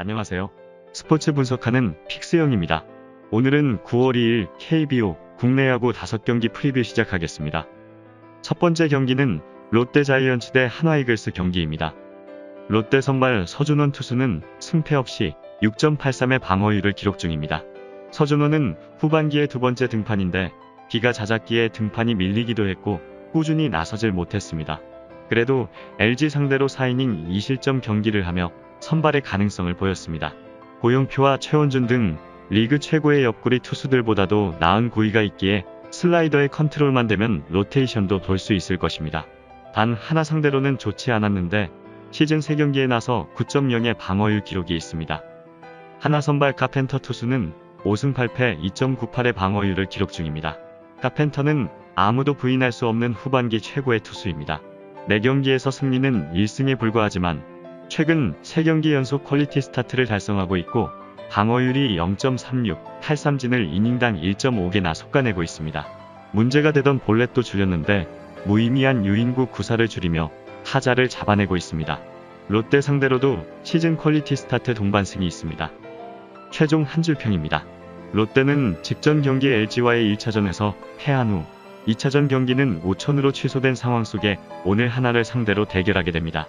안녕하세요. 스포츠 분석하는 픽스영입니다. 오늘은 9월 2일 KBO 국내 야구 5경기 프리뷰 시작하겠습니다. 첫 번째 경기는 롯데 자이언츠 대 한화이글스 경기입니다. 롯데 선발 서준원 투수는 승패 없이 6.83의 방어율을 기록 중입니다. 서준원은 후반기에 두 번째 등판인데 비가 잦았기에 등판이 밀리기도 했고 꾸준히 나서질 못했습니다. 그래도 LG 상대로 4이닝 2실점 경기를 하며 선발의 가능성을 보였습니다. 고용표와 최원준 등 리그 최고의 옆구리 투수들보다도 나은 구위가 있기에 슬라이더의 컨트롤만 되면 로테이션도 돌 수 있을 것입니다. 단 하나 상대로는 좋지 않았는데 시즌 3경기에 나서 9.0의 방어율 기록이 있습니다. 하나 선발 카펜터 투수는 5승 8패 2.98의 방어율을 기록 중입니다. 카펜터는 아무도 부인할 수 없는 후반기 최고의 투수입니다. 4경기에서 승리는 1승에 불과하지만 최근 3경기 연속 퀄리티 스타트를 달성하고 있고 방어율이 0.36, 탈삼진을 이닝당 1.5개나 솎아내고 있습니다. 문제가 되던 볼넷도 줄였는데 무의미한 유인구 구사를 줄이며 타자를 잡아내고 있습니다. 롯데 상대로도 시즌 퀄리티 스타트 동반승이 있습니다. 최종 한 줄평입니다. 롯데는 직전 경기 LG와의 1차전에서 패한 후 2차전 경기는 5천으로 취소된 상황 속에 오늘 하나를 상대로 대결하게 됩니다.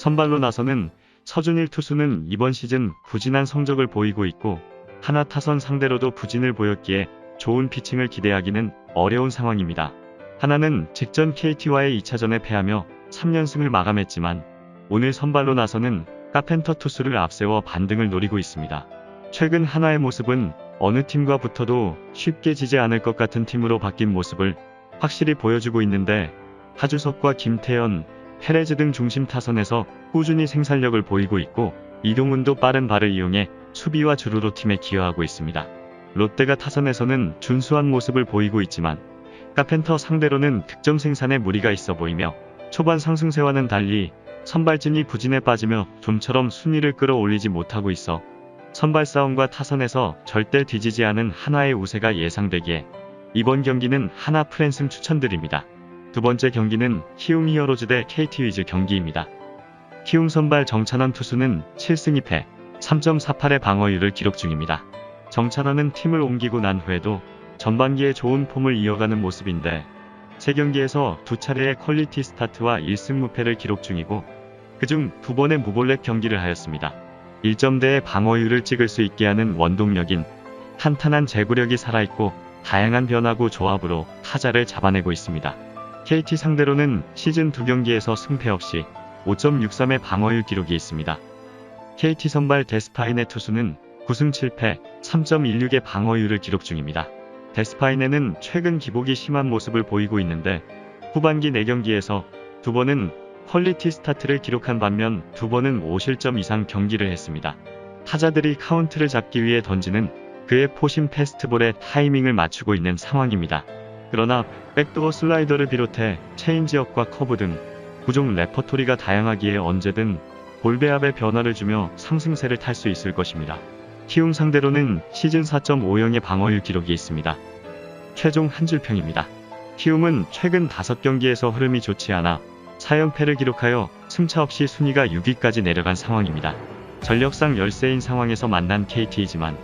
선발로 나서는 서준일 투수는 이번 시즌 부진한 성적을 보이고 있고 하나 타선 상대로도 부진을 보였기에 좋은 피칭을 기대하기는 어려운 상황입니다. 하나는 직전 KT와의 2차전에 패하며 3연승을 마감했지만 오늘 선발로 나서는 카펜터 투수를 앞세워 반등을 노리고 있습니다. 최근 하나의 모습은 어느 팀과 붙어도 쉽게 지지 않을 것 같은 팀으로 바뀐 모습을 확실히 보여주고 있는데 하주석과 김태현, 페레즈 등 중심 타선에서 꾸준히 생산력을 보이고 있고 이동훈도 빠른 발을 이용해 수비와 주루로 팀에 기여하고 있습니다. 롯데가 타선에서는 준수한 모습을 보이고 있지만 카펜터 상대로는 득점 생산에 무리가 있어 보이며 초반 상승세와는 달리 선발진이 부진에 빠지며 좀처럼 순위를 끌어올리지 못하고 있어 선발 싸움과 타선에서 절대 뒤지지 않은 하나의 우세가 예상되기에 이번 경기는 하나 프랜승 추천드립니다. 두 번째 경기는 키움 히어로즈 대 KT 위즈 경기입니다. 키움 선발 정찬원 투수는 7승 2패 3.48의 방어율을 기록 중입니다. 정찬원은 팀을 옮기고 난 후에도 전반기에 좋은 폼을 이어가는 모습인데 세 경기에서 두 차례의 퀄리티 스타트와 1승 무패를 기록 중이고 그중 두 번의 무볼넷 경기를 하였습니다. 1점대의 방어율을 찍을 수 있게 하는 원동력인 탄탄한 제구력이 살아있고 다양한 변화구 조합으로 타자를 잡아내고 있습니다. KT 상대로는 시즌 두 경기에서 승패 없이 5.63의 방어율 기록이 있습니다. KT 선발 데스파인의 투수는 9승 7패 3.16의 방어율을 기록 중입니다. 데스파이네는 최근 기복이 심한 모습을 보이고 있는데 후반기 4경기에서 두 번은 퀄리티 스타트를 기록한 반면 두 번은 5실점 이상 경기를 했습니다. 타자들이 카운트를 잡기 위해 던지는 그의 포심 패스트볼에 타이밍을 맞추고 있는 상황입니다. 그러나 백도어 슬라이더를 비롯해 체인지업과 커브 등 구종 레퍼토리가 다양하기에 언제든 볼배압의 변화를 주며 상승세를 탈 수 있을 것입니다. 키움 상대로는 시즌 4.50의 방어율 기록이 있습니다. 최종 한 줄평입니다. 키움은 최근 5경기에서 흐름이 좋지 않아 4연패를 기록하여 승차 없이 순위가 6위까지 내려간 상황입니다. 전력상 열세인 상황에서 만난 KT이지만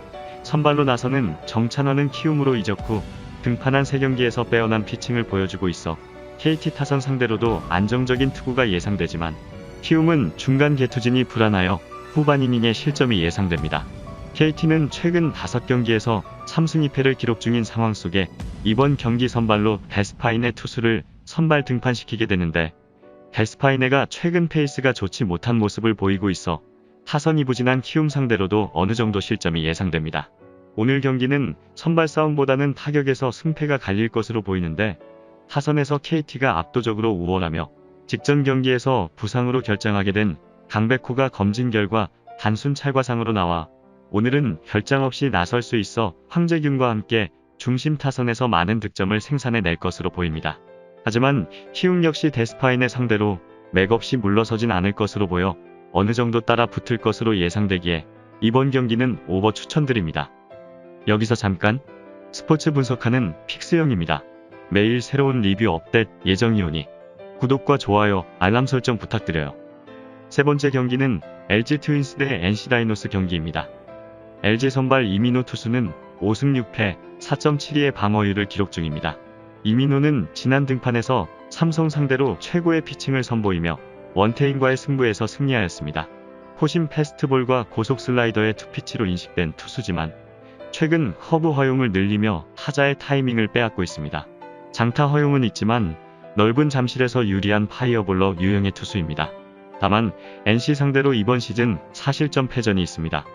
선발로 나서는 정찬원은 키움으로 이적 후 등판한 3경기에서 빼어난 피칭을 보여주고 있어 KT 타선 상대로도 안정적인 투구가 예상되지만 키움은 중간 개투진이 불안하여 후반 이닝에 실점이 예상됩니다. KT는 최근 5경기에서 3승 2패를 기록 중인 상황 속에 이번 경기 선발로 베스파인의 투수를 선발 등판시키게 되는데 베스파이네가 최근 페이스가 좋지 못한 모습을 보이고 있어 타선이 부진한 키움 상대로도 어느 정도 실점이 예상됩니다. 오늘 경기는 선발 싸움보다는 타격에서 승패가 갈릴 것으로 보이는데 타선에서 KT가 압도적으로 우월하며 직전 경기에서 부상으로 결정하게 된 강백호가 검진 결과 단순 찰과상으로 나와 오늘은 결장 없이 나설 수 있어 황재균과 함께 중심 타선에서 많은 득점을 생산해낼 것으로 보입니다. 하지만 키움 역시 데스파인의 상대로 맥없이 물러서진 않을 것으로 보여 어느 정도 따라 붙을 것으로 예상되기에 이번 경기는 오버 추천드립니다. 여기서 잠깐 스포츠 분석하는 픽스형입니다. 매일 새로운 리뷰 업데이트 예정이오니 구독과 좋아요, 알람 설정 부탁드려요. 세 번째 경기는 LG 트윈스 대 NC 다이노스 경기입니다. LG 선발 이민호 투수는 5승 6패 4.72의 방어율을 기록 중입니다. 이민호는 지난 등판에서 삼성 상대로 최고의 피칭을 선보이며 원태인과의 승부에서 승리하였습니다. 포심 패스트볼과 고속 슬라이더의 투피치로 인식된 투수지만 최근 허브 허용을 늘리며 타자의 타이밍을 빼앗고 있습니다. 장타 허용은 있지만 넓은 잠실에서 유리한 파이어볼러 유형의 투수입니다. 다만 NC 상대로 이번 시즌 사실점 패전이 있습니다.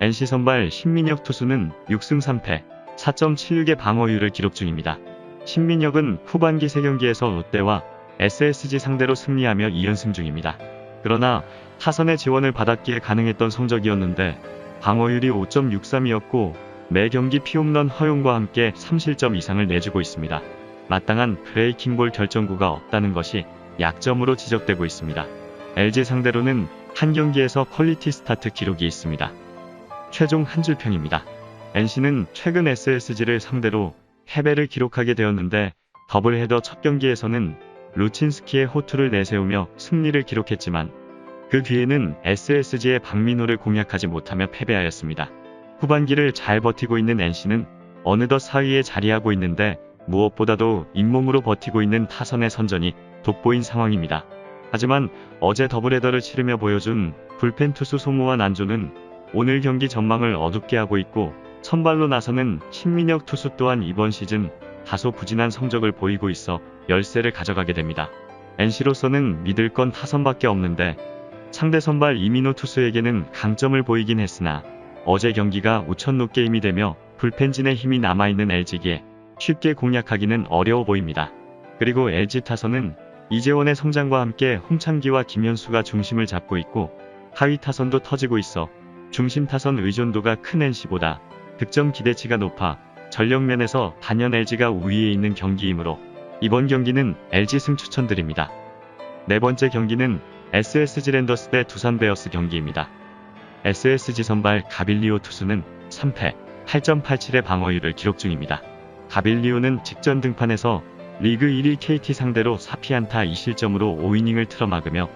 NC 선발 신민혁 투수는 6승 3패 4.76의 방어율을 기록 중입니다. 신민혁은 후반기 3경기에서 롯데와 SSG 상대로 승리하며 2연승 중입니다. 그러나 타선의 지원을 받았기에 가능했던 성적이었는데 방어율이 5.63이었고 매 경기 피홈런 허용과 함께 3실점 이상을 내주고 있습니다. 마땅한 브레이킹볼 결정구가 없다는 것이 약점으로 지적되고 있습니다. LG 상대로는 한 경기에서 퀄리티 스타트 기록이 있습니다. 최종 한 줄평입니다. NC는 최근 SSG를 상대로 패배를 기록하게 되었는데 더블헤더 첫 경기에서는 루친스키의 호투를 내세우며 승리를 기록했지만 그 뒤에는 SSG의 박민호를 공략하지 못하며 패배하였습니다. 후반기를 잘 버티고 있는 NC는 어느덧 4위에 자리하고 있는데 무엇보다도 잇몸으로 버티고 있는 타선의 선전이 돋보인 상황입니다. 하지만 어제 더블헤더를 치르며 보여준 불펜 투수 소모와 난조는 오늘 경기 전망을 어둡게 하고 있고 선발로 나서는 신민혁 투수 또한 이번 시즌 다소 부진한 성적을 보이고 있어 열세를 가져가게 됩니다. NC로서는 믿을 건 타선밖에 없는데 상대 선발 이민호 투수에게는 강점을 보이긴 했으나 어제 경기가 우천노 게임이 되며 불펜진의 힘이 남아있는 LG기에 쉽게 공략하기는 어려워 보입니다. 그리고 LG 타선은 이재원의 성장과 함께 홍창기와 김현수가 중심을 잡고 있고 하위 타선도 터지고 있어 중심 타선 의존도가 큰 NC보다 득점 기대치가 높아 전력면에서 단연 LG가 우위에 있는 경기이므로 이번 경기는 LG 승 추천드립니다. 네 번째 경기는 SSG 랜더스 대 두산 베어스 경기입니다. SSG 선발 가빌리오 투수는 3패 8.87의 방어율을 기록 중입니다. 가빌리오는 직전 등판에서 리그 1위 KT 상대로 4피안타 2실점으로 5이닝을 틀어막으며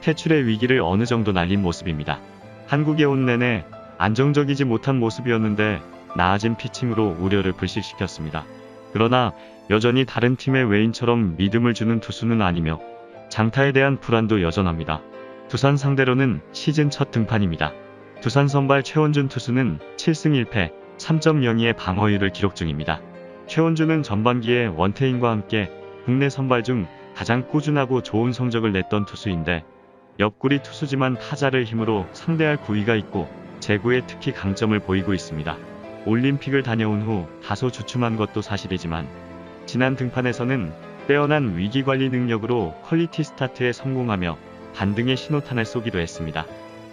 퇴출의 위기를 어느 정도 날린 모습입니다. 한국에 온 내내 안정적이지 못한 모습이었는데 나아진 피칭으로 우려를 불식시켰습니다. 그러나 여전히 다른 팀의 외인처럼 믿음을 주는 투수는 아니며 장타에 대한 불안도 여전합니다. 두산 상대로는 시즌 첫 등판입니다. 두산 선발 최원준 투수는 7승 1패 3.02의 방어율을 기록 중입니다. 최원준은 전반기에 원태인과 함께 국내 선발 중 가장 꾸준하고 좋은 성적을 냈던 투수인데 옆구리 투수지만 타자를 힘으로 상대할 구위가 있고 제구에 특히 강점을 보이고 있습니다. 올림픽을 다녀온 후 다소 주춤한 것도 사실이지만 지난 등판에서는 빼어난 위기관리 능력으로 퀄리티 스타트에 성공하며 반등의 신호탄을 쏘기도 했습니다.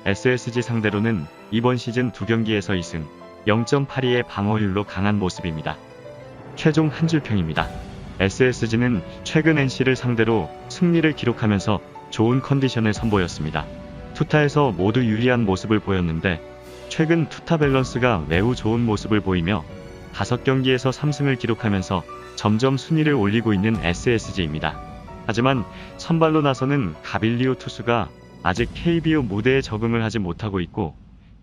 SSG 상대로는 이번 시즌 두 경기에서 2승 0.82의 방어율로 강한 모습입니다. 최종 한 줄평입니다. SSG는 최근 NC를 상대로 승리를 기록하면서 좋은 컨디션을 선보였습니다. 투타에서 모두 유리한 모습을 보였는데 최근 투타 밸런스가 매우 좋은 모습을 보이며 5경기에서 3승을 기록하면서 점점 순위를 올리고 있는 SSG입니다. 하지만 선발로 나서는 가빌리오 투수가 아직 KBO 무대에 적응을 하지 못하고 있고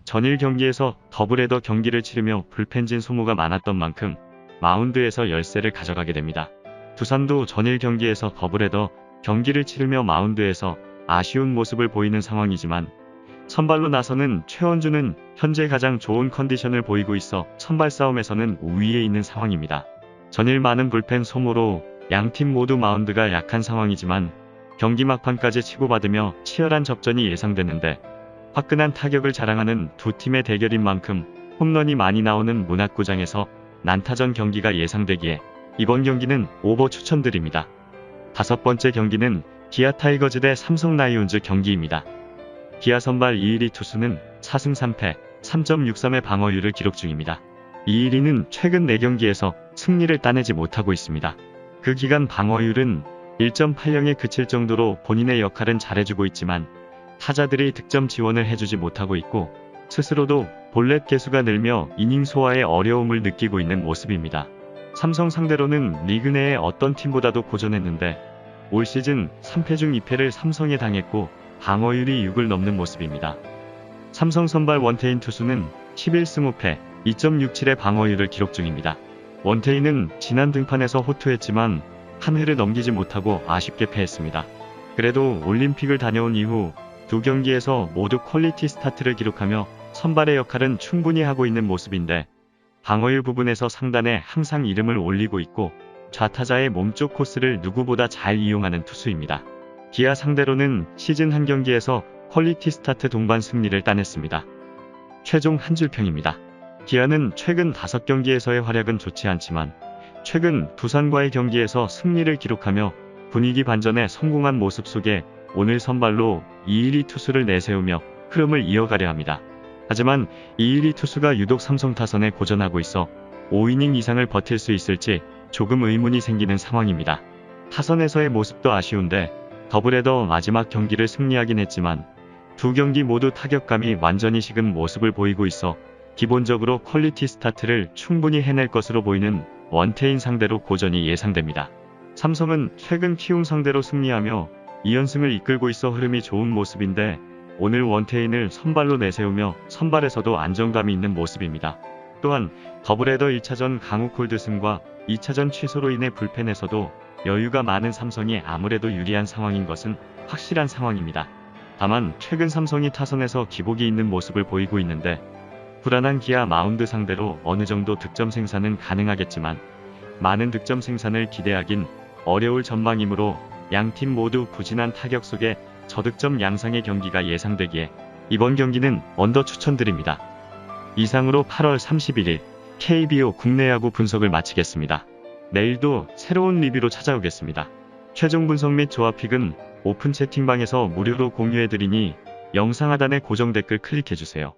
전일 경기에서 더블헤더 경기를 치르며 불펜진 소모가 많았던 만큼 마운드에서 열세를 가져가게 됩니다. 두산도 전일 경기에서 더블헤더 경기를 치르며 마운드에서 아쉬운 모습을 보이는 상황이지만 선발로 나서는 최원주는 현재 가장 좋은 컨디션을 보이고 있어 선발 싸움에서는 우위에 있는 상황입니다. 전일 많은 불펜 소모로 양팀 모두 마운드가 약한 상황이지만 경기 막판까지 치고받으며 치열한 접전이 예상되는데 화끈한 타격을 자랑하는 두 팀의 대결인 만큼 홈런이 많이 나오는 문학구장에서 난타전 경기가 예상되기에 이번 경기는 오버 추천드립니다. 다섯 번째 경기는 기아 타이거즈 대 삼성 라이온즈 경기입니다. 기아 선발 이일이 투수는 4승 3패 3.63의 방어율을 기록 중입니다. 이일이는 최근 4경기에서 승리를 따내지 못하고 있습니다. 그 기간 방어율은 1.80에 그칠 정도로 본인의 역할은 잘해주고 있지만 타자들이 득점 지원을 해주지 못하고 있고 스스로도 볼넷 개수가 늘며 이닝 소화에 어려움을 느끼고 있는 모습입니다. 삼성 상대로는 리그 내의 어떤 팀보다도 고전했는데 올 시즌 3패 중 2패를 삼성에 당했고 방어율이 6을 넘는 모습입니다. 삼성 선발 원태인 투수는 11승 5패 2.67의 방어율을 기록 중입니다. 원태인은 지난 등판에서 호투했지만 한 회를 넘기지 못하고 아쉽게 패했습니다. 그래도 올림픽을 다녀온 이후 두 경기에서 모두 퀄리티 스타트를 기록하며 선발의 역할은 충분히 하고 있는 모습인데 방어율 부분에서 상단에 항상 이름을 올리고 있고 좌타자의 몸쪽 코스를 누구보다 잘 이용하는 투수입니다. 기아 상대로는 시즌 한 경기에서 퀄리티 스타트 동반 승리를 따냈습니다. 최종 한 줄평입니다. 기아는 최근 5경기에서의 활약은 좋지 않지만 최근 두산과의 경기에서 승리를 기록하며 분위기 반전에 성공한 모습 속에 오늘 선발로 이일이 투수를 내세우며 흐름을 이어가려 합니다. 하지만 이일이 투수가 유독 삼성 타선에 고전하고 있어 5이닝 이상을 버틸 수 있을지 조금 의문이 생기는 상황입니다. 타선에서의 모습도 아쉬운데 더블헤더 마지막 경기를 승리하긴 했지만 두 경기 모두 타격감이 완전히 식은 모습을 보이고 있어 기본적으로 퀄리티 스타트를 충분히 해낼 것으로 보이는 원태인 상대로 고전이 예상됩니다. 삼성은 최근 키움 상대로 승리하며 2연승을 이끌고 있어 흐름이 좋은 모습인데 오늘 원태인을 선발로 내세우며 선발에서도 안정감이 있는 모습입니다. 또한 더블헤더 1차전 강우 콜드승과 2차전 취소로 인해 불펜에서도 여유가 많은 삼성이 아무래도 유리한 상황인 것은 확실한 상황입니다. 다만 최근 삼성이 타선에서 기복이 있는 모습을 보이고 있는데 불안한 기아 마운드 상대로 어느 정도 득점 생산은 가능하겠지만 많은 득점 생산을 기대하긴 어려울 전망이므로 양 팀 모두 부진한 타격 속에 저득점 양상의 경기가 예상되기에 이번 경기는 언더 추천드립니다. 이상으로 8월 31일 KBO 국내 야구 분석을 마치겠습니다. 내일도 새로운 리뷰로 찾아오겠습니다. 최종 분석 및 조합픽은 오픈 채팅방에서 무료로 공유해드리니 영상 하단의 고정 댓글 클릭해주세요.